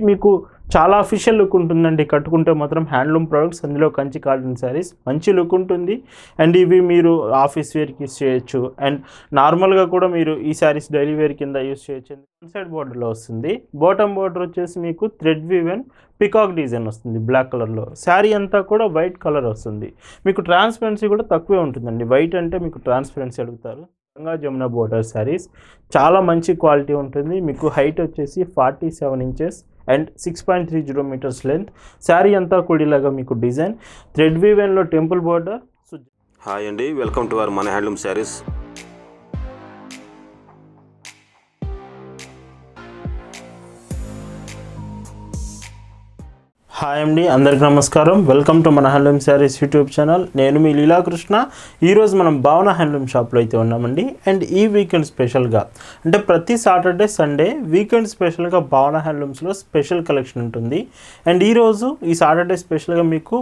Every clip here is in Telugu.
మీకు చాలా అఫీషియల్ లుక్ ఉంటుందండి. కట్టుకుంటే మాత్రం హ్యాండ్లూమ్ ప్రొడక్ట్స్ అందులో కంచి కాటన్ శారీస్ మంచి లుక్ ఉంటుంది. అండ్ ఇవి మీరు ఆఫీస్ వేర్కి యూస్ చేయొచ్చు. అండ్ నార్మల్గా కూడా మీరు ఈ శారీస్ డైలీ వేర్ కింద యూస్ చేయొచ్చు. వన్ సైడ్ బార్డర్లో వస్తుంది. బాటమ్ బార్డర్ వచ్చేసి మీకు థ్రెడ్ వివెన్ పికాక్ డిజైన్ వస్తుంది బ్లాక్ కలర్లో శారీ అంతా కూడా వైట్ కలర్ వస్తుంది. మీకు ట్రాన్స్పరెన్సీ కూడా తక్కువే ఉంటుందండి. వైట్ అంటే మీకు ట్రాన్స్పరెన్సీ అడుగుతారు. గంగా జమున బోర్డర్ శారీస్ చాలా మంచి క్వాలిటీ ఉంటుంది. మీకు హైట్ వచ్చేసి forty seven inches and six point three zero metres length saree అంతా కుడిలాగా మీకు డిజైన్. థ్రెడ్ వీవెన్లో టెంపుల్ బోర్డర్. హాయ్ అండి వెల్కమ్ టు అవర్ మన హ్యాండ్లూమ్ శారీస్. హాయ్ అండి అందరికి నమస్కారం. వెల్కమ్ టు మన హ్యాండ్లూమ్ శారీస్ యూట్యూబ్ ఛానల్. నేను మీ లీలాకృష్ణ. ఈరోజు మనం భావన హ్యాండ్లూమ్ షాప్లో అయితే ఉన్నామండి. అండ్ ఈ వీకెండ్ స్పెషల్గా అంటే ప్రతి సాటర్డే సండే వీకెండ్ స్పెషల్గా భావన హ్యాండ్లూమ్స్లో స్పెషల్ కలెక్షన్ ఉంటుంది. అండ్ ఈరోజు ఈ సాటర్డే స్పెషల్గా మీకు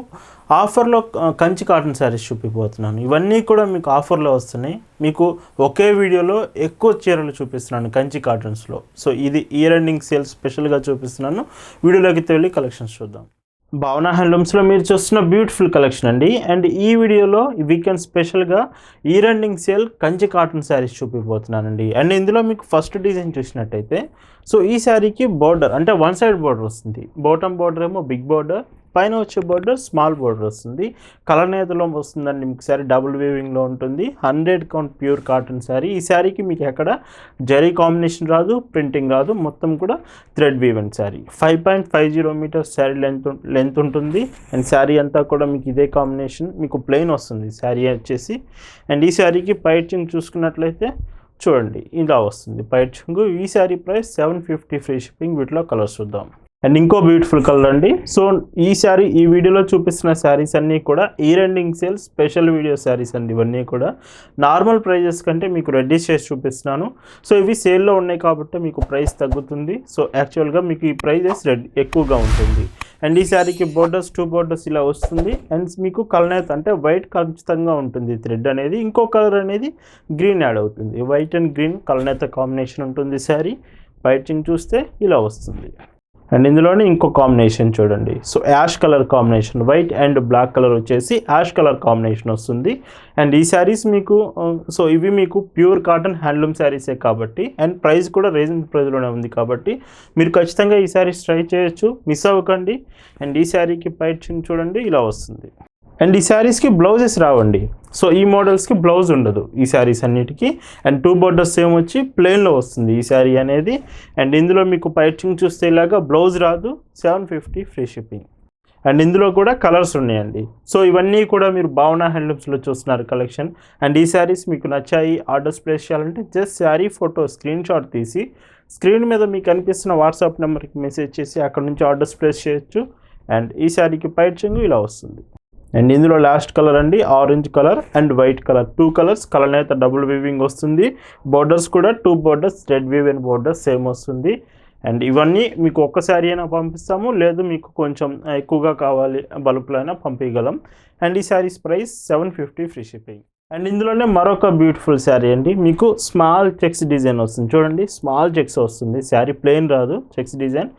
ఆఫర్లో కంచి కాటన్ శారీస్ చూపిపోతున్నాను. ఇవన్నీ కూడా మీకు ఆఫర్లో వస్తున్నాయి. మీకు ఒకే వీడియోలో ఎక్కువ చీరలు చూపిస్తున్నాను కంచి కాటన్స్లో. సో ఇది ఇయర్ ఎండింగ్ సేల్ స్పెషల్గా చూపిస్తున్నాను. వీడియోలోకి వెళ్ళి కలెక్షన్స్ చూద్దాం. భావన హ్యాండ్లూమ్స్లో మీరు చూస్తున్న బ్యూటిఫుల్ కలెక్షన్ అండి. అండ్ ఈ వీడియోలో వీకెండ్ స్పెషల్గా year ending sale Kanchi cotton sarees చూపిపోతున్నానండి. And ఇందులో మీకు ఫస్ట్ డిజైన్ చూసినట్టయితే సో ఈ శారీకి బార్డర్ అంటే వన్ సైడ్ బార్డర్ వస్తుంది. బాటమ్ బార్డర్ ఏమో బిగ్ బార్డర్ పైన వచ్చే బోర్డర్ స్మాల్ బోర్డర్ వస్తుంది. కలర్ నేతలో వస్తుందండి మీకు శారీ డబుల్ వేవింగ్లో ఉంటుంది. Hundred count pure cotton sari. ఈ శారీకి మీకు ఎక్కడ జరీ కాంబినేషన్ రాదు ప్రింటింగ్ రాదు. మొత్తం కూడా thread woven sari. Five point five zero metres sari length length ఉంటుంది. అండ్ శారీ అంతా కూడా మీకు ఇదే కాంబినేషన్ మీకు ప్లెయిన్ వస్తుంది శారీ వచ్చేసి. అండ్ ఈ శారీకి పైచింగ్ చూసుకున్నట్లయితే చూడండి ఇలా వస్తుంది. పైచింగ్ ఈ sari price seven fifty free shipping వీటిలో కలర్స్ చూద్దాం. అండ్ ఇంకో బ్యూటిఫుల్ కలర్ అండి. సో ఈ శారీ ఈ వీడియోలో చూపిస్తున్న శారీస్ అన్నీ కూడా ఈ trending sale special video saris అండి ఇవన్నీ కూడా. నార్మల్ ప్రైజెస్ కంటే మీకు రెడ్యూస్ చేసి చూపిస్తున్నాను. సో ఇవి సేల్లో ఉన్నాయి కాబట్టి మీకు ప్రైస్ తగ్గుతుంది. సో యాక్చువల్గా మీకు ఈ ప్రైజెస్ రెడ్ ఎక్కువగా ఉంటుంది. అండ్ ఈ శారీకి బోర్డర్స్ టూ బోర్డర్స్ ఇలా వస్తుంది. అండ్ మీకు కలనేత అంటే వైట్ ఖచ్చితంగా ఉంటుంది. థ్రెడ్ అనేది ఇంకో కలర్ అనేది గ్రీన్ యాడ్ అవుతుంది. వైట్ అండ్ గ్రీన్ కలనేత కాంబినేషన్ ఉంటుంది శారీ. వైటింగ్ చూస్తే ఇలా వస్తుంది. అండ్ ఇందులోనే ఇంకో కాంబినేషన్ చూడండి. So ash colour combination white and black colour వచ్చేసి యాష్ కలర్ కాంబినేషన్ వస్తుంది. అండ్ ఈ శారీస్ మీకు uh, సో ఇవి మీకు ప్యూర్ కాటన్ హ్యాండ్లూమ్ శారీసే కాబట్టి అండ్ ప్రైస్ కూడా రీజనబుల్ ప్రైస్లోనే ఉంది కాబట్టి మీరు ఖచ్చితంగా ఈ శారీస్ ట్రై చేయొచ్చు. మిస్ అవ్వకండి. అండ్ ఈ శారీకి పైచింగ్ చూడండి ఇలా వస్తుంది. అండ్ ఈ శారీస్కి బ్లౌజెస్ రావండి. సో ఈ మోడల్స్కి బ్లౌజ్ ఉండదు. ఈ శారీస్ అన్నిటికీ. అండ్ టూ బోర్డర్స్ సేమ్ వచ్చి ప్లెయిన్లో వస్తుంది ఈ శారీ అనేది. అండ్ ఇందులో మీకు పైచింగ్ చూస్తే ఇలాగా బ్లౌజ్ రాదు. Seven fifty free shipping and ఇందులో కూడా కలర్స్ ఉన్నాయండి. సో ఇవన్నీ కూడా మీరు భావన హ్యాండ్లూమ్స్లో చూస్తున్నారు కలెక్షన్. అండ్ ఈ శారీస్ మీకు నచ్చాయి. ఆర్డర్స్ ప్లేస్ చేయాలంటే just sari photo screen shot తీసి స్క్రీన్ మీద మీకు కనిపిస్తున్న వాట్సాప్ నెంబర్కి మెసేజ్ చేసి అక్కడ నుంచి ఆర్డర్స్ ప్లేస్ చేయొచ్చు. అండ్ ఈ శారీకి పైచింగ్ ఇలా వస్తుంది. అండ్ ఇందులో లాస్ట్ కలర్ అండి orange colour and white colour. Two colours colour అయితే డబుల్ వీవింగ్ వస్తుంది. బోర్డర్స్ కూడా two borders red woven borders same వస్తుంది. అండ్ ఇవన్నీ మీకు ఒక్క శారీ అయినా పంపిస్తాము లేదు మీకు కొంచెం ఎక్కువగా కావాలి బల్క్లో అయినా పంపించగలం అండ్ ఈ saris price seven fifty free shipping. And ఇందులోనే మరొక బ్యూటిఫుల్ శారీ అండి. మీకు స్మాల్ చెక్స్ డిజైన్ వస్తుంది. చూడండి స్మాల్ చెక్స్ వస్తుంది. శారీ ప్లెయిన్ రాదు checks design.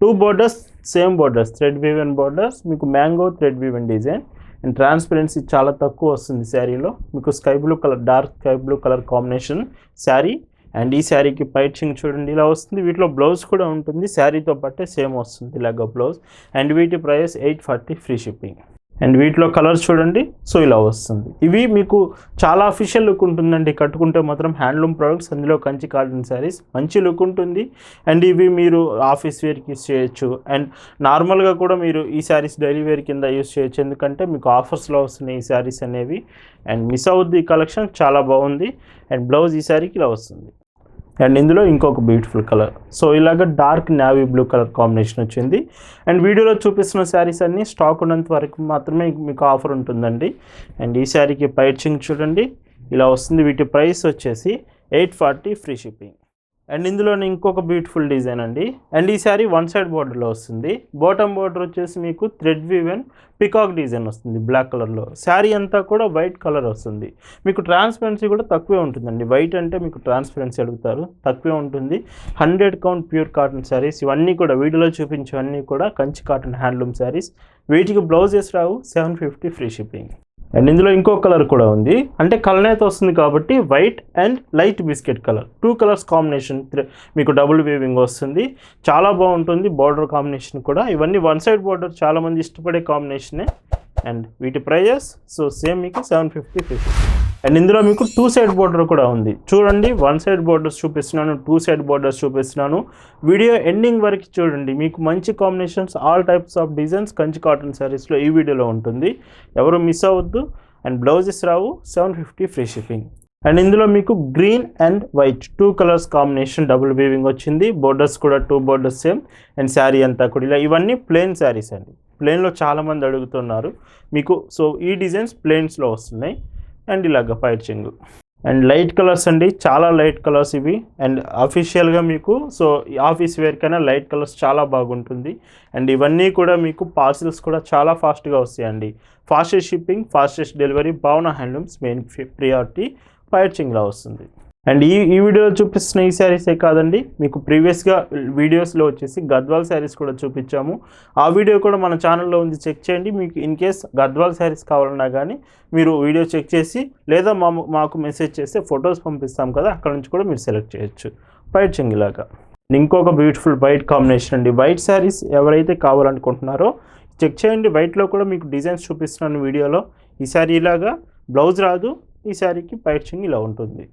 Two borders same borders thread woven borders మీకు mango thread woven design and transparency చాలా తక్కువ వస్తుంది శారీలో. మీకు sky blue colour dark sky blue colour combination sari. And ఈ శారీకి పైచింగ్ చూడండి ఇలా వస్తుంది. వీటిలో బ్లౌజ్ కూడా ఉంటుంది. శారీతో పాటే సేమ్ వస్తుంది. ఇలాగ బ్లౌజ్ అండ్ వీటి price eight forty free shipping and వీటిలో కలర్స్ చూడండి. సో ఇలా వస్తుంది. ఇవి మీకు చాలా అఫీషియల్ లుక్ ఉంటుందండి. కట్టుకుంటే మాత్రం హ్యాండ్లూమ్ ప్రొడక్ట్స్ అందులో కంచి కాటన్ శారీస్ మంచి లుక్ ఉంటుంది. అండ్ ఇవి మీరు ఆఫీస్ వేర్కి యూస్ చేయొచ్చు. అండ్ నార్మల్గా కూడా మీరు ఈ శారీస్ డైలీ వేర్ కింద యూస్ చేయొచ్చు. ఎందుకంటే మీకు ఆఫర్స్లో వస్తున్నాయి ఈ శారీస్ అనేవి. అండ్ మిస్ అవుద్ది కలెక్షన్ చాలా బాగుంది. అండ్ బ్లౌజ్ ఈ శారీకి ఇలా వస్తుంది. అండ్ ఇందులో ఇంకొక బ్యూటిఫుల్ కలర్ సో ఇలాగ dark navy blue colour combination వచ్చింది. అండ్ వీడియోలో చూపిస్తున్న శారీస్ అన్నీ స్టాక్ ఉన్నంత వరకు మాత్రమే మీకు ఆఫర్ ఉంటుందండి. అండ్ ఈ శారీకి పైచింగ్ చూడండి. ఇలా వస్తుంది. వీటి ప్రైస్ వచ్చేసి eight forty free shipping and ఇందులోనే ఇంకొక బ్యూటిఫుల్ డిజైన్ అండి. అండ్ ఈ శారీ వన్ సైడ్ బోర్డర్లో వస్తుంది. బాటమ్ బోర్డర్ వచ్చేసి మీకు థ్రెడ్ వివెన్ పికాక్ డిజైన్ వస్తుంది బ్లాక్ కలర్లో శారీ అంతా కూడా వైట్ కలర్ వస్తుంది. మీకు ట్రాన్స్పరెన్సీ కూడా తక్కువే ఉంటుందండి. వైట్ అంటే మీకు ట్రాన్స్పరెన్సీ అడుగుతారు. తక్కువే ఉంటుంది. Hundred count pure cotton saris ఇవన్నీ కూడా వీడియోలో చూపించేవన్నీ కూడా కంచి కాటన్ హ్యాండ్లూమ్ శారీస్ వీటికి blouses Rao seven fifty free shipping and ఇందులో ఇంకో కలర్ కూడా ఉంది. అంటే కలనేత వస్తుంది కాబట్టి white and light biscuit colour. Two colours combination మీకు డబుల్ వేవింగ్ వస్తుంది. చాలా బాగుంటుంది బార్డర్ కాంబినేషన్ కూడా. ఇవన్నీ వన్ సైడ్ బార్డర్ చాలామంది ఇష్టపడే కాంబినేషనే. అండ్ వీటి ప్రైజెస్ సో సేమ్ మీకు సెవెన్ ఫిఫ్టీ ఫిఫ్టీ అండ్ ఇందులో మీకు టూ సైడ్ బోర్డర్ కూడా ఉంది. చూడండి వన్ సైడ్ బోర్డర్స్ చూపిస్తున్నాను టూ సైడ్ బోర్డర్స్ చూపిస్తున్నాను. వీడియో ఎండింగ్ వరకు చూడండి. మీకు మంచి combinations all types of designs Kanchi cotton శారీస్లో ఈ వీడియోలో ఉంటుంది. ఎవరు మిస్ అవ్వద్దు. And blouses Rao seven fifty free shipping and ఇందులో మీకు green and white two colours combination double weaving వచ్చింది. బోర్డర్స్ కూడా two borders same and sari అంతా కూడా ఇలా ఇవన్నీ ప్లెయిన్ శారీస్ అండి. ప్లెయిన్లో చాలామంది అడుగుతున్నారు. మీకు సో ఈ డిజైన్స్ ప్లెయిన్స్లో వస్తున్నాయి. అండ్ ఇలాగ పైచింగ్ అండ్ లైట్ కలర్స్ అండి చాలా లైట్ కలర్స్ ఇవి. అండ్ అఫీషియల్గా మీకు సో ఆఫీస్ వేర్ కైనా లైట్ కలర్స్ చాలా బాగుంటుంది. అండ్ ఇవన్నీ కూడా మీకు పార్సిల్స్ కూడా చాలా ఫాస్ట్గా వస్తాయండి. Fastest shipping fastest delivery Bhavana handlooms main priority పైర్చింగ్లో వస్తుంది. అండ్ ఈ ఈ వీడియోలో చూపిస్తున్న ఈ శారీసే కాదండి మీకు ప్రీవియస్గా వీడియోస్లో వచ్చేసి గద్వాల్ శారీస్ కూడా చూపించాము. ఆ వీడియో కూడా మన ఛానల్లో ఉంది చెక్ చేయండి. మీకు ఇన్ కేస్ గద్వాల్ శారీస్ కావాలన్నా కానీ మీరు వీడియో చెక్ చేసి లేదా మా మాకు మెసేజ్ చేస్తే ఫొటోస్ పంపిస్తాం కదా అక్కడ నుంచి కూడా మీరు సెలెక్ట్ చేయొచ్చు. బయట చెంగిలాగా ఇంకొక బ్యూటిఫుల్ వైట్ కాంబినేషన్ అండి. వైట్ శారీస్ ఎవరైతే కావాలనుకుంటున్నారో చెక్ చేయండి. వైట్లో కూడా మీకు డిజైన్స్ చూపిస్తున్నాను వీడియోలో. ఈ శారీ ఇలాగా బ్లౌజ్ రాదు ఈ శారీకి వైట్ చెంగి ఇలా ఉంటుంది.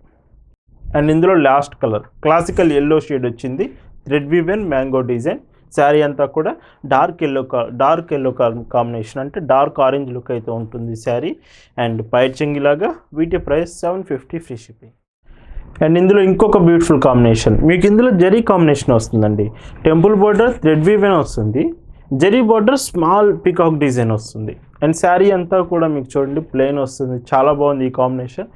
అండ్ ఇందులో last colour. Classical yellow shade వచ్చింది. Red woven mango design sari అంతా కూడా dark yellow dark yellow combination అంటే డార్క్ ఆరెంజ్ లుక్ అయితే ఉంటుంది శారీ అండ్ పైచింగ్ లాగా వీటి price seven fifty free shipping and ఇందులో ఇంకొక బ్యూటిఫుల్ కాంబినేషన్ మీకు ఇందులో జరీ కాంబినేషన్ వస్తుందండి. టెంపుల్ బోర్డర్ థ్రెడ్ వీవెన్ వస్తుంది. Zari border small peacock design వస్తుంది. అండ్ శారీ అంతా కూడా మీకు చూడండి ప్లెయిన్ వస్తుంది. చాలా బాగుంది ఈ combination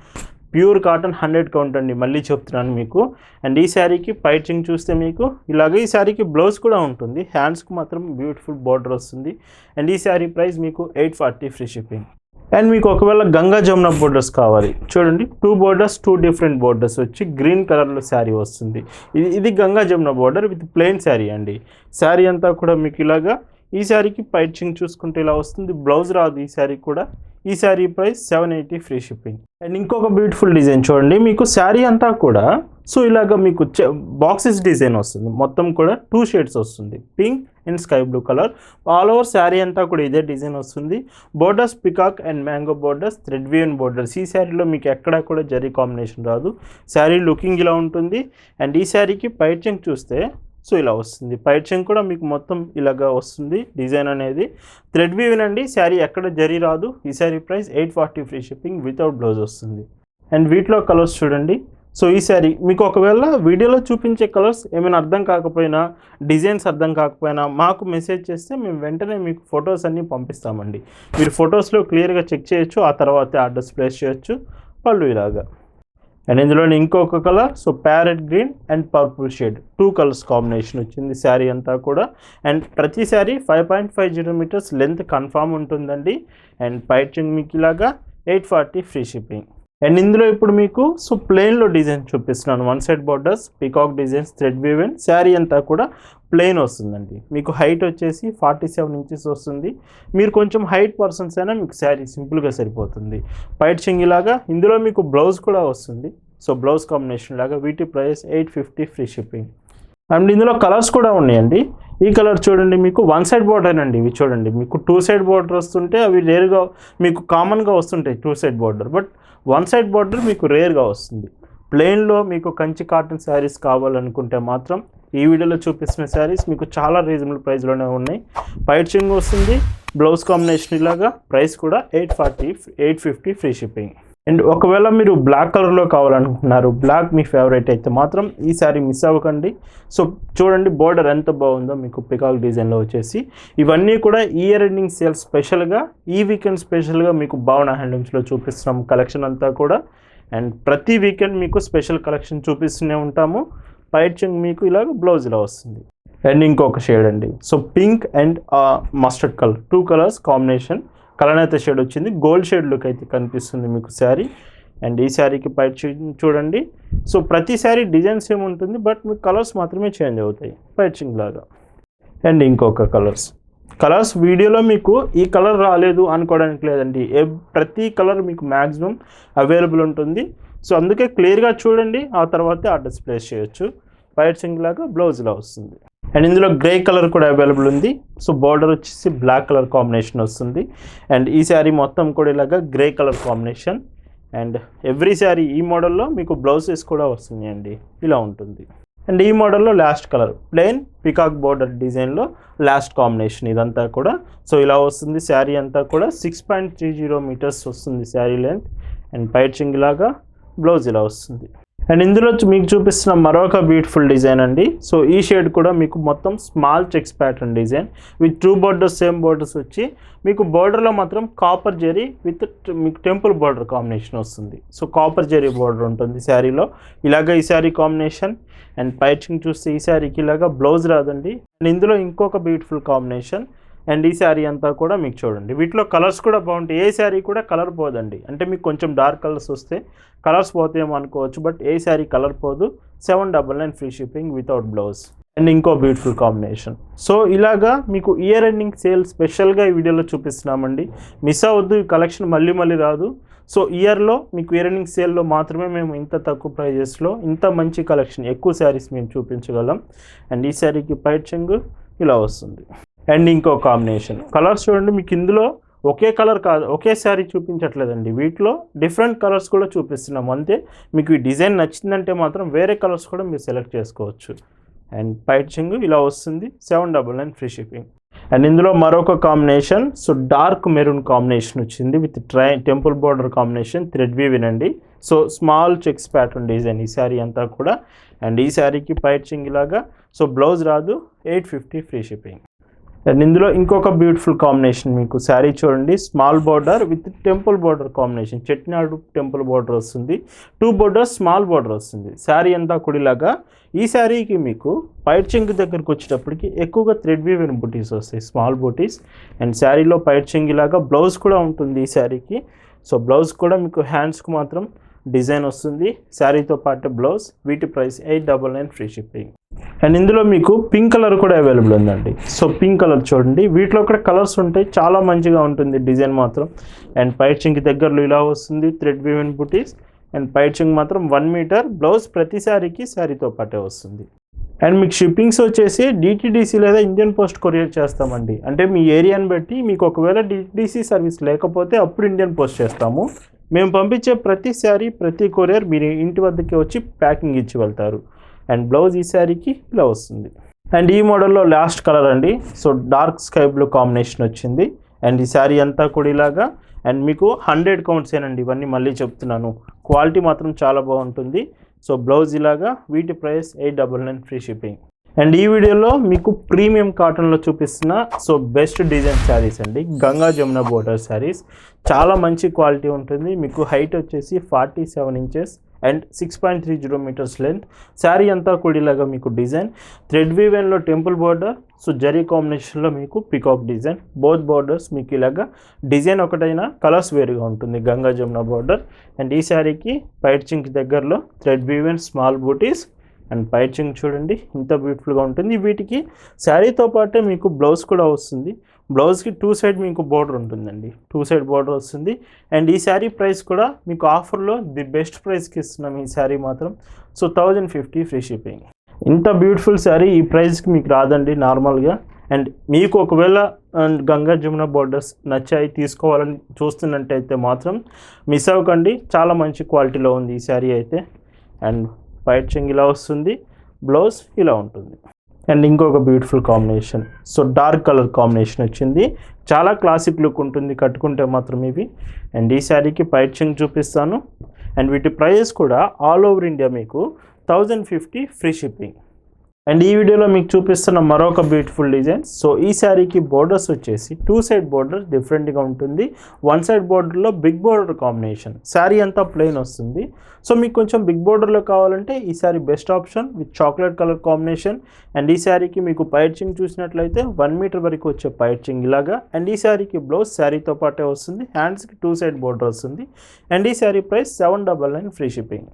pure cotton hundred count అండి. మళ్ళీ చెప్తున్నాను మీకు. అండ్ ఈ శారీకి పైచింగ్ చూస్తే మీకు ఇలాగే ఈ శారీకి బ్లౌజ్ కూడా ఉంటుంది. హ్యాండ్స్కి మాత్రం బ్యూటిఫుల్ బార్డర్ వస్తుంది. అండ్ ఈ శారీ ప్రైస్ మీకు eight forty free shipping. And మీకు ఒకవేళ గంగా జమున బోర్డర్స్ కావాలి. చూడండి two borders two different borders వచ్చి గ్రీన్ కలర్లో శారీ వస్తుంది. ఇది ఇది Ganga Jamuna border with plain sari అండి. శారీ అంతా కూడా మీకు ఇలాగా ఈ శారీకి పైచింగ్ చూసుకుంటే ఇలా వస్తుంది. బ్లౌజ్ రాదు ఈ శారీ కూడా. ఈ sari price seven eighty free shipping. And ఇంకొక బ్యూటిఫుల్ డిజైన్ చూడండి మీకు శారీ అంతా కూడా సో ఇలాగ మీకు బాక్సెస్ డిజైన్ వస్తుంది. మొత్తం కూడా టూ షేడ్స్ వస్తుంది. Pink and sky blue colour. All over sari అంతా కూడా ఇదే డిజైన్ వస్తుంది. Borders peacock and mango borders thread woven borders. ఈ శారీలో మీకు ఎక్కడా కూడా జరీ కాంబినేషన్ రాదు. శారీ లుకింగ్ ఇలా ఉంటుంది. అండ్ ఈ శారీకి పైచింగ్ చూస్తే సో ఇలా వస్తుంది. పైచెంగ్ కూడా మీకు మొత్తం ఇలాగా వస్తుంది. డిజైన్ అనేది థ్రెడ్ వీవెన్ అండి శారీ ఎక్కడ జరి రాదు. ఈ sari price eight forty free shipping without blouse వస్తుంది. అండ్ వీటిలో కలర్స్ చూడండి. సో ఈ శారీ మీకు ఒకవేళ వీడియోలో చూపించే కలర్స్ ఏమైనా అర్థం కాకపోయినా డిజైన్స్ అర్థం కాకపోయినా మాకు మెసేజ్ చేస్తే మేము వెంటనే మీకు ఫొటోస్ అన్నీ పంపిస్తామండి. మీరు ఫొటోస్లో క్లియర్గా చెక్ చేయొచ్చు. ఆ తర్వాత అడ్రస్ ప్లేస్ చేయొచ్చు. పళ్ళు ఇలాగా. అండ్ ఇందులోనే ఇంకొక colour so parrot green and purple shade two colours combination వచ్చింది శారీ అంతా కూడా. అండ్ ప్రతి sari five point five zero metres length confirm ఉంటుందండి. అండ్ పైచింగ్ మీకు ఇలాగా eight forty free shipping and ఇందులో ఇప్పుడు మీకు సో ప్లెయిన్లో డిజైన్ చూపిస్తున్నాను. One side borders peacock designs thread woven sari అంతా కూడా ప్లెయిన్ వస్తుందండి. మీకు హైట్ వచ్చేసి ఫార్టీ సెవెన్ ఇంచెస్ వస్తుంది. మీరు కొంచెం హైట్ పర్సన్స్ అయినా మీకు శారీ సింపుల్గా సరిపోతుంది. పైట్ చింగిలాగా ఇందులో మీకు బ్లౌజ్ కూడా వస్తుంది. సో బ్లౌజ్ కాంబినేషన్ లాగా వీటి price eight fifty free shipping and ఇందులో కలర్స్ కూడా ఉన్నాయండి. ఈ కలర్ చూడండి మీకు వన్ సైడ్ బార్డర్ అండి ఇవి చూడండి. మీకు టూ సైడ్ బార్డర్ వస్తుంటే అవి రేర్గా మీకు కామన్గా వస్తుంటాయి two side border. But one side border మీకు రేర్గా వస్తుంది. ప్లెయిన్లో మీకు కంచి కాటన్ శారీస్ కావాలనుకుంటే మాత్రం ఈ వీడియోలో చూపిస్తున్న శారీస్ మీకు చాలా రీజనబుల్ ప్రైస్లోనే ఉన్నాయి. పైచింగ్ వస్తుంది బ్లౌజ్ కాంబినేషన్ ఇలాగా ప్రైస్ కూడా eight forty eight fifty free shipping. And ఒకవేళ మీరు బ్లాక్ కలర్లో కావాలనుకుంటున్నారు బ్లాక్ మీ ఫేవరెట్ అయితే మాత్రం ఈసారి మిస్ అవ్వకండి. సో చూడండి బోర్డర్ ఎంత బాగుందో మీకు పికాక్ డిజైన్లో వచ్చేసి. ఇవన్నీ కూడా ఇయర్ ఎండింగ్ సేల్ స్పెషల్గా ఈ వీకెండ్ స్పెషల్గా మీకు భావన హ్యాండ్లూమ్స్లో చూపిస్తున్నాం కలెక్షన్ అంతా కూడా. అండ్ ప్రతి వీకెండ్ మీకు స్పెషల్ కలెక్షన్ చూపిస్తూనే ఉంటాము. పైచింగ్ మీకు ఇలాగ బ్లౌజ్ ఇలా వస్తుంది. అండ్ ఇంకొక షేడ్ అండి. So pink and mustard colour two colours combination కలనేత shade వచ్చింది. గోల్డ్ షేడ్ లుక్ అయితే కనిపిస్తుంది మీకు శారీ. అండ్ ఈ శారీకి పై చూడండి. సో ప్రతి శారీ డిజైన్ సేమ్ ఉంటుంది. బట్ మీకు కలర్స్ మాత్రమే చేంజ్ అవుతాయి. పైచింగ్ లాగా. అండ్ ఇంకొక కలర్స్. కలర్స్ వీడియోలో మీకు ఈ కలర్ రాలేదు అనుకోవడానికి లేదండి. ఏ ప్రతి కలర్ మీకు మ్యాక్సిమం అవైలబుల్ ఉంటుంది. సో అందుకే క్లియర్గా చూడండి. ఆ తర్వాతే ఆర్డర్స్ ప్లేస్ చేయొచ్చు. పైచింగ్ లాగా బ్లౌజ్లో వస్తుంది. అండ్ ఇందులో గ్రే కలర్ కూడా అవైలబుల్ ఉంది. సో బార్డర్ వచ్చేసి బ్లాక్ కలర్ కాంబినేషన్ వస్తుంది. అండ్ ఈ శారీ మొత్తం కూడా ఇలాగా grey colour combination and every sari ఈ మోడల్లో మీకు బ్లౌజెస్ కూడా వస్తున్నాయండి. ఇలా ఉంటుంది. అండ్ ఈ మోడల్లో last colour plain peacock border డిజైన్లో లాస్ట్ కాంబినేషన్ ఇదంతా కూడా. సో ఇలా వస్తుంది. శారీ అంతా కూడా six point three zero metres వస్తుంది శారీ లెంత్ అండ్ పైచింగ్ లాగా బ్లౌజ్ ఇలా వస్తుంది. అండ్ ఇందులో మీకు చూపిస్తున్న మరొక బ్యూటిఫుల్ డిజైన్ అండి. సో ఈ షేడ్ కూడా మీకు మొత్తం small checks pattern design with two borders same borders వచ్చి మీకు బోర్డర్లో మాత్రం కాపర్ జెరీ విత్ మీకు టెంపుల్ బోర్డర్ కాంబినేషన్ వస్తుంది. సో కాపర్ జెరీ బోర్డర్ ఉంటుంది శారీలో ఇలాగ ఈ శారీ కాంబినేషన్ అండ్ పైచింగ్ చూస్తే ఈ శారీకి ఇలాగా బ్లౌజ్ రాదండి. అండ్ ఇందులో ఇంకొక బ్యూటిఫుల్ కాంబినేషన్ అండ్ ఈ శారీ అంతా కూడా మీకు చూడండి. వీటిలో కలర్స్ కూడా బాగుంటాయి. ఏ శారీ కూడా కలర్ పోదండి. అంటే మీకు కొంచెం డార్క్ కలర్స్ వస్తే కలర్స్ పోతాయేమో అనుకోవచ్చు. బట్ ఏ శారీ కలర్ పోదు. Seven double nine free shipping without blouse. And ఇంకో బ్యూటిఫుల్ కాంబినేషన్. సో ఇలాగా మీకు ఇయర్ ఎండింగ్ సేల్ స్పెషల్గా ఈ వీడియోలో చూపిస్తున్నామండి. మిస్ అవ్వద్దు. ఈ కలెక్షన్ మళ్ళీ మళ్ళీ రాదు. సో ఇయర్లో మీకు ఇయర్ ఎండింగ్ సేల్లో మాత్రమే మేము ఇంత తక్కువ ప్రైజెస్లో ఇంత మంచి కలెక్షన్ ఎక్కువ శారీస్ మేము చూపించగలం. అండ్ ఈ శారీకి పైట్ చెంగు ఇలా వస్తుంది. అండ్ ఇంకో కాంబినేషన్. కలర్స్ చూడండి మీకు ఇందులో ఒకే కలర్ కాదు ఒకే శారీ చూపించట్లేదండి. వీటిలో డిఫరెంట్ కలర్స్ కూడా చూపిస్తున్నాం. అంతే మీకు ఈ డిజైన్ నచ్చిందంటే మాత్రం వేరే కలర్స్ కూడా మీరు సెలెక్ట్ చేసుకోవచ్చు. అండ్ పైట్ ఇలా వస్తుంది seven double nine free shipping. And ఇందులో మరొక combination so dark maroon combination వచ్చింది with try temple border combination thread వినండి. So small checks pattern design ఈ శారీ అంతా కూడా. అండ్ ఈ శారీకి పైచింగ్ ఇలాగా సో బ్లౌజ్ రాదు eight fifty free shipping. And ఇందులో ఇంకొక బ్యూటిఫుల్ కాంబినేషన్ మీకు శారీ చూడండి. Small border with temple border combination Chettinad temple border వస్తుంది. టూ బార్డర్ స్మాల్ బార్డర్ వస్తుంది. శారీ అంతా కుడిలాగా. ఈ శారీకి మీకు పైట్ చెంగు దగ్గరకు వచ్చేటప్పటికి ఎక్కువగా థ్రెడ్ వీవెన్ బుటీస్ వస్తాయి. స్మాల్ బుటీస్ అండ్ శారీలో పైట్ చెంగిలాగా బ్లౌజ్ కూడా ఉంటుంది ఈ శారీకి. సో బ్లౌజ్ కూడా మీకు హ్యాండ్స్కి మాత్రం డిజైన్ వస్తుంది శారీతో పాటు బ్లౌజ్ వీటి price eight double nine free shipping. And ఇందులో మీకు పింక్ కలర్ కూడా అవైలబుల్ ఉందండి. సో పింక్ కలర్ చూడండి. వీటిలో కూడా కలర్స్ ఉంటాయి చాలా మంచిగా ఉంటుంది డిజైన్ మాత్రం. అండ్ పైచింగ్ దగ్గరలో ఇలా వస్తుంది థ్రెడ్ వివెన్ బుటీస్. అండ్ పైచింగ్ మాత్రం వన్ మీటర్ బ్లౌజ్ ప్రతి శారీకి శారీతో పాటే వస్తుంది. అండ్ మీకు షిప్పింగ్స్ వచ్చేసి డిటీడీసీ లేదా ఇండియన్ పోస్ట్ కొరియర్ చేస్తామండి. అంటే మీ ఏరియాని బట్టి మీకు ఒకవేళ డిటీడీసీ సర్వీస్ లేకపోతే అప్పుడు ఇండియన్ పోస్ట్ చేస్తాము. మేము పంపించే ప్రతి శారీ ప్రతి కొరియర్ మీరు ఇంటి వద్దకి వచ్చి ప్యాకింగ్ ఇచ్చి వెళ్తారు. అండ్ బ్లౌజ్ ఈ శారీకి ఇలా వస్తుంది. అండ్ ఈ మోడల్లో లాస్ట్ కలర్ అండి. So dark sky blue combination వచ్చింది. అండ్ ఈ శారీ అంతా కూడా ఇలాగా. అండ్ మీకు హండ్రెడ్ కౌంట్సేనండి ఇవన్నీ మళ్ళీ చెప్తున్నాను. క్వాలిటీ మాత్రం చాలా బాగుంటుంది. సో బ్లౌజ్ ఇలాగా. వీటి price eight double nine free shipping. And ఈ వీడియోలో మీకు ప్రీమియం కాటన్లో చూపిస్తున్న సో బెస్ట్ డిజైన్ శారీస్ అండి. గంగా జమున బోర్డర్ శారీస్ చాలా మంచి క్వాలిటీ ఉంటుంది. మీకు హైట్ వచ్చేసి forty seven inches and six point three zero metres length sari అంతా కూడిలాగా మీకు డిజైన్ థ్రెడ్ వీవెన్లో టెంపుల్ బార్డర్ సో జరీ కాంబినేషన్లో మీకు పికాక్ డిజైన్ బోత్ బార్డర్స్ మీకు ఇలాగా డిజైన్ ఒకటైనా కలర్స్ వేరుగా ఉంటుంది గంగా జమున బార్డర్ అండ్ ఈ శారీకి పైట్ చింక్ దగ్గరలో thread woven small butis and పైచింగ్ చూడండి ఇంత బ్యూటిఫుల్గా ఉంటుంది. వీటికి శారీతో పాటే మీకు బ్లౌజ్ కూడా వస్తుంది. బ్లౌజ్కి టూ సైడ్ మీకు బోర్డర్ ఉంటుందండి. టూ సైడ్ బోర్డర్ వస్తుంది. అండ్ ఈ శారీ ప్రైస్ కూడా మీకు ఆఫర్లో ది బెస్ట్ ప్రైస్కి ఇస్తున్నాం ఈ శారీ మాత్రం. So thousand fifty free shipping. ఇంత బ్యూటిఫుల్ శారీ ఈ ప్రైస్కి మీకు రాదండి నార్మల్గా. అండ్ మీకు ఒకవేళ అండ్ గంగా జమున బోర్డర్స్ నచ్చాయి తీసుకోవాలని చూస్తున్నట్టయితే మాత్రం మిస్ అవ్వకండి. చాలా మంచి క్వాలిటీలో ఉంది ఈ శారీ అయితే. అండ్ పైట్ చెంగ్ ఇలా వస్తుంది బ్లౌజ్ ఇలా ఉంటుంది. అండ్ ఇంకొక beautiful combination so dark colour combination వచ్చింది. చాలా క్లాసిక్ లుక్ ఉంటుంది కట్టుకుంటే మాత్రం ఇవి. అండ్ ఈ శారీకి పైట్ చెంగ్ చూపిస్తాను. అండ్ వీటి ప్రైస్ కూడా ఆల్ ఓవర్ ఇండియా మీకు thousand fifty free shipping and ఈ వీడియోలో మీకు చూపిస్తున్న మరొక బ్యూటిఫుల్ డిజైన్ సో ఈ శారీకి బోర్డర్స్ వచ్చేసి టూ సైడ్ బోర్డర్ డిఫరెంట్గా ఉంటుంది. వన్ సైడ్ బోర్డర్లో బిగ్ బోర్డర్ కాంబినేషన్ శారీ అంతా ప్లెయిన్ వస్తుంది. సో మీకు కొంచెం బిగ్ బోర్డర్లో కావాలంటే ఈ sari best option with chocolate colour combination and ఈ శారీకి మీకు పైర్చింగ్ చూసినట్లయితే వన్ మీటర్ వరకు వచ్చే పైర్చింగ్ ఇలాగా. అండ్ ఈ శారీకి బ్లౌజ్ శారీతో పాటే వస్తుంది. హ్యాండ్స్కి టూ సైడ్ బోర్డర్ వస్తుంది. అండ్ ఈ sari price seven double nine free shipping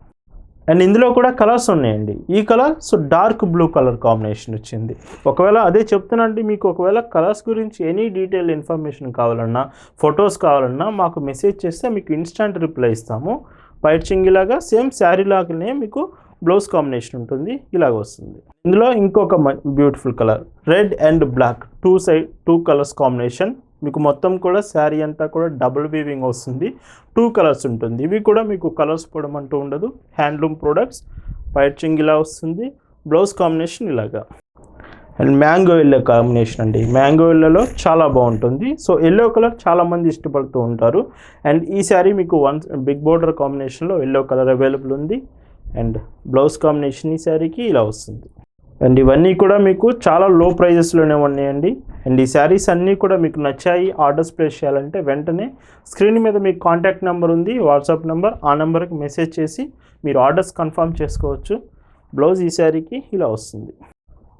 and ఇందులో కూడా కలర్స్ ఉన్నాయండి. ఈ colour so dark blue colour combination వచ్చింది. ఒకవేళ అదే చెప్తున్నాండి మీకు ఒకవేళ కలర్స్ గురించి ఎనీ డీటెయిల్ ఇన్ఫర్మేషన్ కావాలన్నా ఫొటోస్ కావాలన్నా మాకు మెసేజ్ చేస్తే మీకు ఇన్స్టాంట్ రిప్లై ఇస్తాము. వైట్ చింగిలాగా సేమ్ శారీ లాగానే మీకు బ్లౌజ్ కాంబినేషన్ ఉంటుంది. ఇలాగ వస్తుంది. ఇందులో ఇంకొక beautiful colour red and black two side two colours combination. మీకు మొత్తం కూడా శారీ అంతా కూడా డబుల్ వీవింగ్ వస్తుంది. టూ కలర్స్ ఉంటుంది. ఇవి కూడా మీకు కలర్స్ పోవడం అంటూ ఉండదు. హ్యాండ్లూమ్ ప్రొడక్ట్స్ పైచింగ్ చింగ్ ఇలా వస్తుంది. బ్లౌజ్ కాంబినేషన్ ఇలాగా. అండ్ మ్యాంగో ఎల్లో కాంబినేషన్ అండి. మ్యాంగో ఎల్లోలో చాలా బాగుంటుంది. సో ఎల్లో కలర్ చాలామంది ఇష్టపడుతూ ఉంటారు. అండ్ ఈ శారీ మీకు వన్ బిగ్ బోర్డర్ కాంబినేషన్లో ఎల్లో కలర్ అవైలబుల్ ఉంది. అండ్ బ్లౌజ్ కాంబినేషన్ ఈ శారీకి ఇలా వస్తుంది. అండ్ ఇవన్నీ కూడా మీకు చాలా లో ప్రైజెస్లోనే ఉన్నాయండి. అండ్ ఈ శారీస్ అన్నీ కూడా మీకు నచ్చాయి. ఆర్డర్స్ ప్లేస్ చేయాలంటే వెంటనే స్క్రీన్ మీద మీకు కాంటాక్ట్ నెంబర్ ఉంది వాట్సాప్ నెంబర్ ఆ నెంబర్కి మెసేజ్ చేసి మీరు ఆర్డర్స్ కన్ఫర్మ్ చేసుకోవచ్చు. బ్లౌజ్ ఈ శారీకి ఇలా వస్తుంది.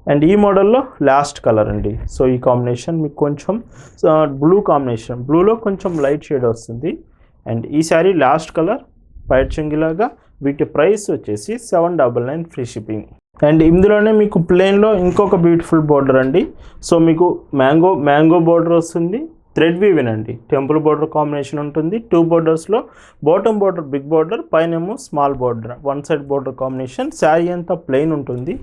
అండ్ ఈ మోడల్లో లాస్ట్ కలర్ అండి. సో ఈ కాంబినేషన్ మీకు కొంచెం బ్లూ కాంబినేషన్ బ్లూలో కొంచెం లైట్ షేడ్ వస్తుంది. అండ్ ఈ శారీ లాస్ట్ కలర్ పైట్ చెంగిలాగా వీటి ప్రైస్ వచ్చేసి seven double nine free shipping and ఇందులోనే మీకు ప్లెయిన్లో ఇంకొక బ్యూటిఫుల్ బోర్డర్ అండి. సో మీకు మ్యాంగో మ్యాంగో బోర్డర్ వస్తుంది థ్రెడ్ వీవెన్ అండి. టెంపుల్ బోర్డర్ కాంబినేషన్ ఉంటుంది టూ బోర్డర్స్లో bottom border big border పైనేమో small border one side border combination sari అంతా ప్లెయిన్ ఉంటుంది.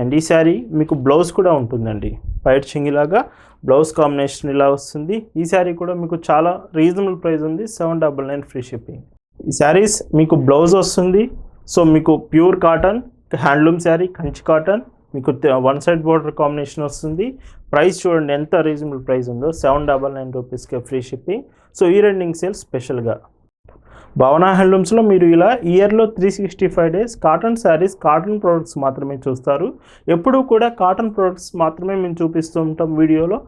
అండ్ ఈ శారీ మీకు బ్లౌజ్ కూడా ఉంటుందండి వైట్ చింగిలాగా బ్లౌజ్ కాంబినేషన్ ఇలా వస్తుంది. ఈ శారీ కూడా మీకు చాలా రీజనబుల్ ప్రైస్ ఉంది seven double nine free shipping. ఈ శారీస్ మీకు బ్లౌజ్ వస్తుంది సో మీకు pure cotton handloom sari Kanchi cotton మీకు వన్ సైడ్ బోర్డర్ కాంబినేషన్ వస్తుంది. ప్రైస్ చూడండి ఎంత రీజనబుల్ ప్రైస్ ఉందో. సెవెన్ డబల్ నైన్ రూపీస్కే ఫ్రీ షిప్పింగ్ సో ఈ రెండింగ్ సేల్స్ స్పెషల్గా భవన హ్యాండ్లూమ్స్లో మీరు ఇలా ఇయర్లో three sixty five days cotton saris cotton products మాత్రమే చూస్తారు. ఎప్పుడూ కూడా కాటన్ ప్రోడక్ట్స్ మాత్రమే మేము చూపిస్తూ ఉంటాం వీడియోలో.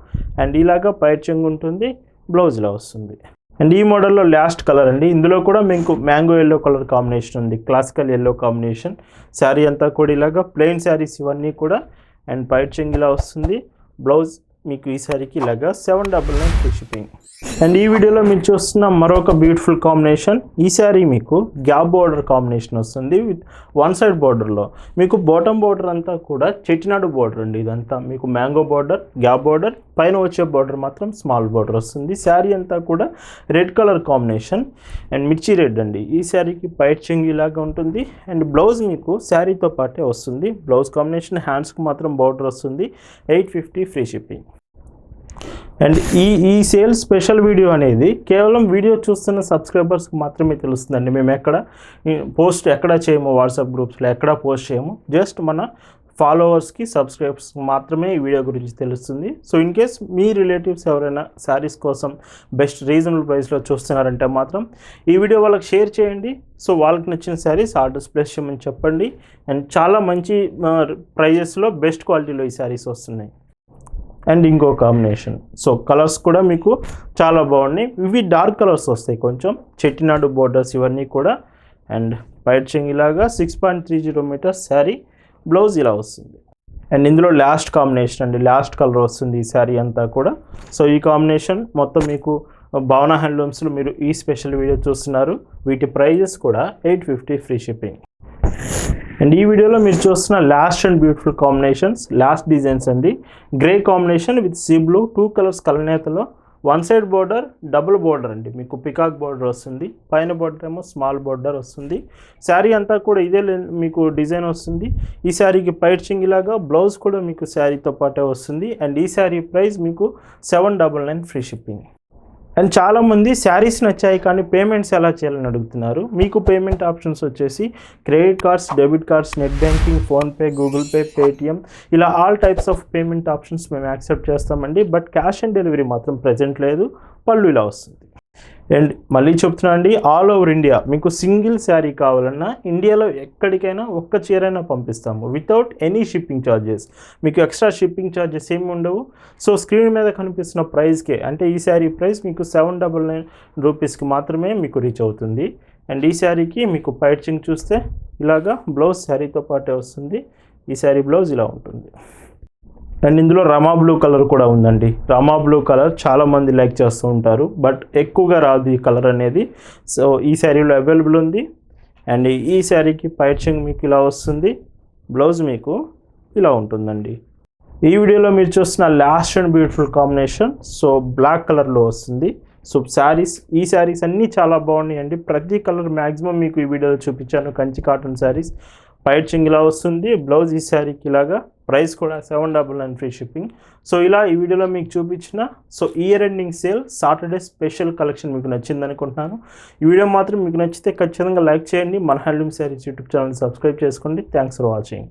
అండ్ ఇలాగా పైర్చింగ్ ఉంటుంది బ్లౌజ్లో వస్తుంది. అండ్ ఈ మోడల్లో లాస్ట్ కలర్ అండి. ఇందులో కూడా మీకు మ్యాంగో ఎల్లో కలర్ కాంబినేషన్ ఉంది. Classical yellow combination. శారీ అంతా కూడా ఇలాగా ప్లెయిన్ శారీస్ ఇవన్నీ కూడా అండ్ పైట్ ఇలా వస్తుంది. బ్లౌజ్ మీకు ఈ శారీకి ఇలాగా seven double nine free shipping and ఈ వీడియోలో మీరు చూస్తున్న మరొక బ్యూటిఫుల్ కాంబినేషన్ ఈ మీకు గ్యాప్ బోర్డర్ కాంబినేషన్ వస్తుంది విత్ వన్ సైడ్ బోర్డర్లో మీకు బాటమ్ బోర్డర్ అంతా కూడా చెట్టినాడు బోర్డర్ అండి ఇదంతా. మీకు మ్యాంగో బోర్డర్ గ్యాప్ బోర్డర్ పైన వచ్చే బోర్డర్ మాత్రం స్మాల్ బోర్డర్ వస్తుంది. శారీ అంతా కూడా రెడ్ కలర్ కాంబినేషన్ అండ్ మిర్చి రెడ్ అండి. ఈ శారీకి పైట్ చెంగి ఇలాగా ఉంటుంది. అండ్ బ్లౌజ్ మీకు శారీతో పాటే వస్తుంది. బ్లౌజ్ కాంబినేషన్ హ్యాండ్స్కి మాత్రం బోర్డర్ వస్తుంది. Eight fifty free shipping and ఈ ఈ సేల్ స్పెషల్ వీడియో అనేది కేవలం వీడియో చూస్తున్న సబ్స్క్రైబర్స్కి మాత్రమే తెలుస్తుందండి. మేము ఎక్కడ పోస్ట్ ఎక్కడ చేయము వాట్సాప్ గ్రూప్స్లో ఎక్కడ పోస్ట్ చేయము జస్ట్ మన ఫాలోవర్స్కి సబ్స్క్రైబర్స్ మాత్రమే ఈ వీడియో గురించి తెలుస్తుంది. సో ఇన్ కేస్ మీ రిలేటివ్స్ ఎవరైనా శారీస్ కోసం బెస్ట్ రీజనబుల్ ప్రైస్లో చూస్తున్నారంటే మాత్రం ఈ వీడియో వాళ్ళకి షేర్ చేయండి. సో వాళ్ళకి నచ్చిన శారీస్ ఆర్డర్స్ ప్లేస్ చేయమని చెప్పండి. అండ్ చాలా మంచి ప్రైజెస్లో బెస్ట్ క్వాలిటీలో ఈ శారీస్ వస్తున్నాయి. అండ్ ఇంకో కాంబినేషన్ సో కలర్స్ కూడా మీకు చాలా బాగున్నాయి. ఇవి డార్క్ కలర్స్ వస్తాయి కొంచెం. చెట్టినాడు బోర్డర్స్ ఇవన్నీ కూడా. అండ్ వైట్ చెంగ్ ఇలాగా six point three zero metres sari blouse ఇలా వస్తుంది. అండ్ ఇందులో లాస్ట్ కాంబినేషన్ అండి. లాస్ట్ కలర్ వస్తుంది ఈ శారీ అంతా కూడా. సో ఈ కాంబినేషన్ మొత్తం మీకు uh, భావన హ్యాండ్లూమ్స్లో మీరు ఈ స్పెషల్ వీడియో చూస్తున్నారు. వీటి ప్రైజెస్ కూడా eight fifty free shipping and ఈ వీడియోలో మీరు చూస్తున్న last and beautiful combinations last designs అండి. Grey combination with sea blue two colours కలనేతలో. One side border double border అండి. మీకు పికాక్ బోర్డర్ వస్తుంది. పైన బోర్డర్ ఏమో స్మాల్ బోర్డర్ వస్తుంది. శారీ అంతా కూడా ఇదే మీకు డిజైన్ వస్తుంది. ఈ శారీకి పైర్చింగ్ ఇలాగా బ్లౌజ్ కూడా మీకు శారీతో పాటే వస్తుంది. అండ్ ఈ శారీ ప్రైస్ మీకు seven double nine free shipping and చాలామంది శారీస్ నచ్చాయి కానీ పేమెంట్స్ ఎలా చేయాలని అడుగుతున్నారు. మీకు పేమెంట్ ఆప్షన్స్ వచ్చేసి credit cards debit cards net banking PhonePe Google Pay Paytm ఇలా all types of payment options మేము యాక్సెప్ట్ చేస్తామండి. బట్ క్యాష్ ఆన్ డెలివరీ మాత్రం ప్రజెంట్ లేదు. పళ్ళు ఇలా వస్తుంది. అండ్ మళ్ళీ చెప్తున్నా అండి ఆల్ ఓవర్ ఇండియా మీకు సింగిల్ శారీ కావాలన్నా ఇండియాలో ఎక్కడికైనా ఒక్క చీరైనా పంపిస్తాము వితౌట్ ఎనీ షిప్పింగ్ ఛార్జెస్ మీకు ఎక్స్ట్రా షిప్పింగ్ ఛార్జెస్ ఏమి ఉండవు. సో స్క్రీన్ మీద కనిపిస్తున్న ప్రైస్కే అంటే ఈ శారీ ప్రైస్ మీకు సెవెన్ డబల్ నైన్ రూపీస్కి మాత్రమే మీకు రీచ్ అవుతుంది. అండ్ ఈ శారీకి మీకు పైచింగ్ చూస్తే ఇలాగా బ్లౌజ్ శారీతో పాటే వస్తుంది. ఈ శారీ బ్లౌజ్ ఇలా ఉంటుంది. అండ్ ఇందులో రమా బ్లూ కలర్ కూడా ఉందండి. రమా బ్లూ కలర్ చాలామంది లైక్ చేస్తూ ఉంటారు. బట్ ఎక్కువగా రాదు ఈ కలర్ అనేది. సో ఈ శారీలో అవైలబుల్ ఉంది. అండ్ ఈ శారీకి పైచింగ్ మీకు ఇలా వస్తుంది. బ్లౌజ్ మీకు ఇలా ఉంటుందండి. ఈ వీడియోలో మీరు చూస్తున్న last and beautiful combination so black కలర్లో వస్తుంది. సో శారీస్ ఈ శారీస్ అన్నీ చాలా బాగున్నాయండి. ప్రతి కలర్ మ్యాక్సిమం మీకు ఈ వీడియోలో చూపించాను. కంచి కాటన్ శారీస్ పైచింగ్ ఇలా వస్తుంది. బ్లౌజ్ ఈ శారీకి ఇలాగా ప్రైస్ కూడా seven double nine free shipping. So ఇలా ఈ వీడియోలో మీకు చూపించిన so year ending sale Saturday special collection మీకు నచ్చింది అనుకుంటున్నాను. ఈ వీడియో మాత్రం మీకు నచ్చితే ఖచ్చితంగా లైక్ చేయండి. మన handloom saris YouTube channel subscribe చేసుకోండి. Thanks for watching.